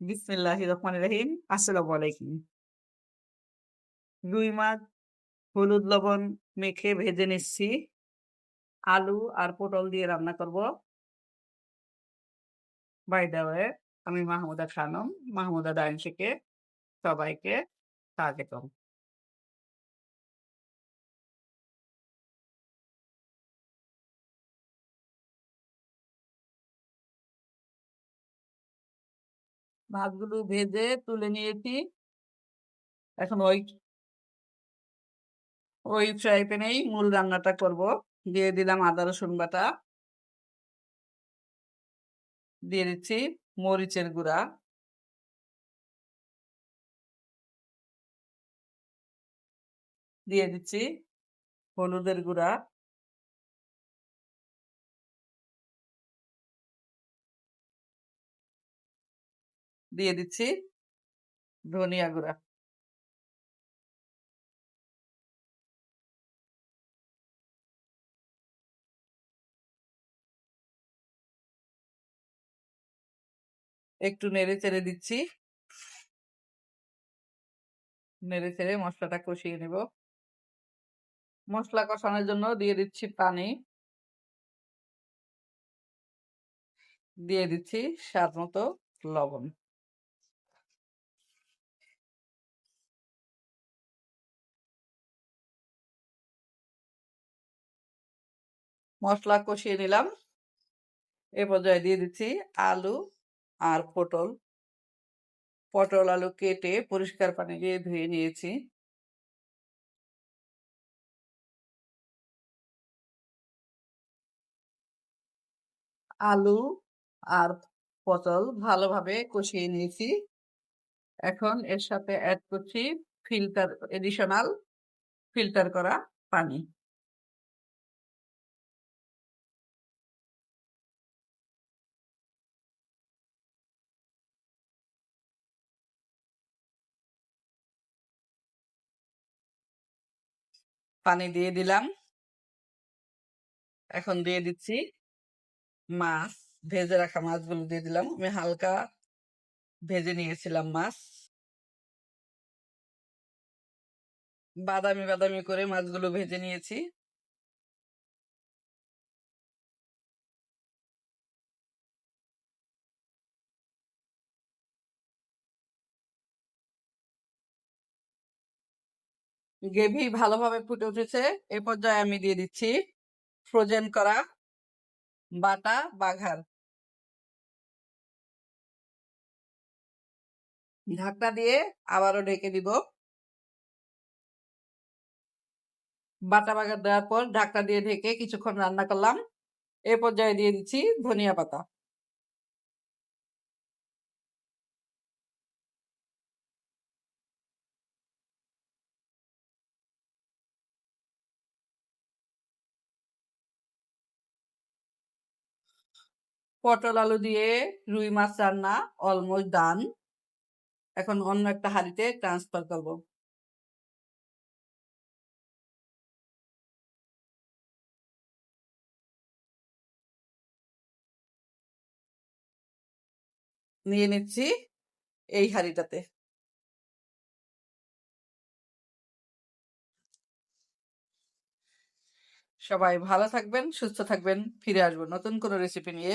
বিসমিল্লাহির রহমানির রহিম। আসসালামু আলাইকুম। রুই মাছ, হলুদ লবণ মেখে ভেজে নিচ্ছি। আলু আর পটল দিয়ে রান্না করব। বাই ওয়ে আমি মাহমুদা খানম। মাহমুদা ডাইন থেকে সবাইকে স্বাগতম। মাছগুলো ভেজে তুলে নিয়েছি। এখন ওই ওই ফ্রাই প্যানেই মূল রান্নাটা করব। দিয়ে দিলাম আদা, রসুন বাটা। দিয়ে দিচ্ছি মরিচের গুঁড়া। দিয়ে দিচ্ছি হলুদের গুঁড়া। দিয়ে দিচ্ছি ধনিয়া গুঁড়া। একটু নেড়ে চেড়ে দিচ্ছি। নেড়ে চেড়ে মশলাটা কষিয়ে নেব। মশলা কষানোর জন্য দিয়ে দিচ্ছি পানি। দিয়ে দিচ্ছি স্বাদ মতো লবণ। মশলা কষিয়ে নিলাম। এ পর্যায়ে দিয়ে দিচ্ছি আলু আর পটল। পটল আলু কেটে পরিষ্কার পানি দিয়ে ধুয়ে নিয়েছি। আলু আর পটল ভালোভাবে কষিয়ে নিয়েছি। এখন এর সাথে অ্যাড করছি ফিল্টার এডিশনাল ফিল্টার করা পানি। পানি দিয়ে দিলাম। এখন দিয়ে দিচ্ছি মাছ ভেজে রাখা মাছগুলো দিয়ে দিলাম। আমি হালকা ভেজে নিয়েছিলাম মাছ। বাদামি, বাদামি করে মাছগুলো ভেজে নিয়েছি। গ্রেভি ভালোভাবে ফুটে উঠেছে। এ পর্যায়ে আমি দিয়ে দিচ্ছি ফ্রোজেন করা বাটা বাঘার। ঢাকনা দিয়ে আবারও ঢেকে দিব। বাটা বাঘার দেওয়ার পর ঢাকনা দিয়ে ঢেকে কিছুক্ষণ রান্না করলাম। এ পর্যায়ে দিয়ে দিচ্ছি ধনিয়া পাতা। পটল আলু দিয়ে রুই মাছ রান্না অলমোস্ট ডান। এখন অন্য একটা হাঁড়িতে ট্রান্সফার করব। নিয়ে নিচ্ছি এই হাঁড়িটাতে। সবাই ভালো থাকবেন, সুস্থ থাকবেন। ফিরে আসব নতুন কোনো রেসিপি নিয়ে।